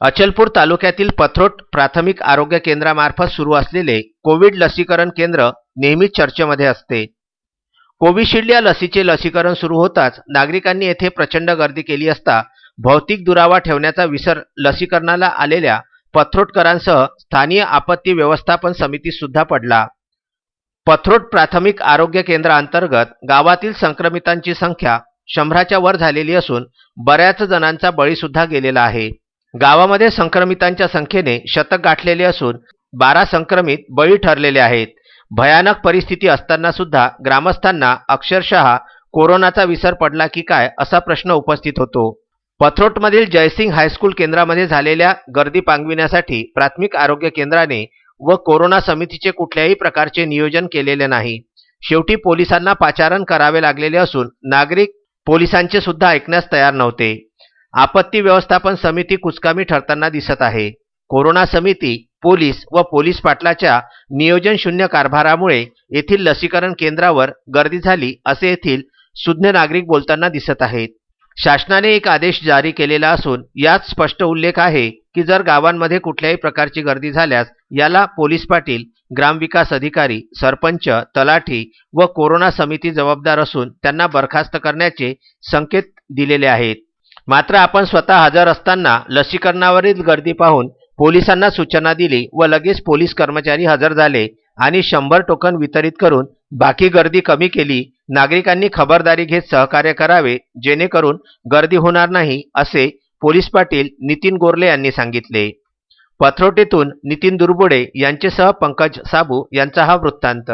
अचलपूर तालुक्यातील पथरोट प्राथमिक आरोग्य केंद्रामार्फत सुरू असलेले कोविड लसीकरण केंद्र नेहमीच चर्चेमध्ये असते. कोविशिल्ड या लसीचे लसीकरण सुरू होताच नागरिकांनी येथे प्रचंड गर्दी केली असता भौतिक दुरावा ठेवण्याचा विसर लसीकरणाला आलेल्या पथरोटकरांसह स्थानीय आपत्ती व्यवस्थापन समितीस सुद्धा पडला. पथरोट प्राथमिक आरोग्य केंद्राअंतर्गत गावातील संक्रमितांची संख्या शंभराच्या वर झालेली असून बऱ्याच जणांचा बळीसुद्धा गेलेला आहे. गावामध्ये संक्रमितांच्या संख्येने शतक गाठलेले असून बारा संक्रमित बळी ठरलेले आहेत. भयानक परिस्थिती असताना सुद्धा ग्रामस्थांना अक्षरशः कोरोनाचा विसर पडला की काय असा प्रश्न उपस्थित होतो. पथरोटमधील जयसिंग हायस्कूल केंद्रामध्ये झालेल्या गर्दी पांगविण्यासाठी प्राथमिक आरोग्य केंद्राने व कोरोना समितीचे कुठल्याही प्रकारचे नियोजन केलेले नाही. शेवटी पोलिसांना पाचारण करावे लागलेले असून नागरिक पोलिसांचे सुद्धा ऐकण्यास तयार नव्हते. आपत्ती व्यवस्थापन समिती कुचकामी ठरताना दिसत आहे. कोरोना समिती पोलीस व पोलीस पाटलाच्या नियोजन शून्य कारभारामुळे येथील लसीकरण केंद्रावर गर्दी झाली असे येथील सुज्ञ नागरिक बोलताना दिसत आहेत. शासनाने एक आदेश जारी केलेला असून यात स्पष्ट उल्लेख आहे की जर गावांमध्ये कुठल्याही प्रकारची गर्दी झाल्यास याला पोलीस पाटील ग्रामविकास अधिकारी सरपंच तलाठी व कोरोना समिती जबाबदार असून त्यांना बरखास्त करण्याचे संकेत दिलेले आहेत. मात्र आपण स्वतः हजर असताना लसीकरणावरील गर्दी पाहून पोलिसांना सूचना दिली व लगेच पोलीस कर्मचारी हजर झाले आणि शंभर टोकन वितरित करून बाकी गर्दी कमी केली. नागरिकांनी खबरदारी घेत सहकार्य करावे जेणेकरून गर्दी होणार नाही असे पोलीस पाटील नितीन गोरले यांनी सांगितले. पथरोटेतून नितीन दुर्बुडे यांचेसह पंकज साबू यांचा हा वृत्तांत.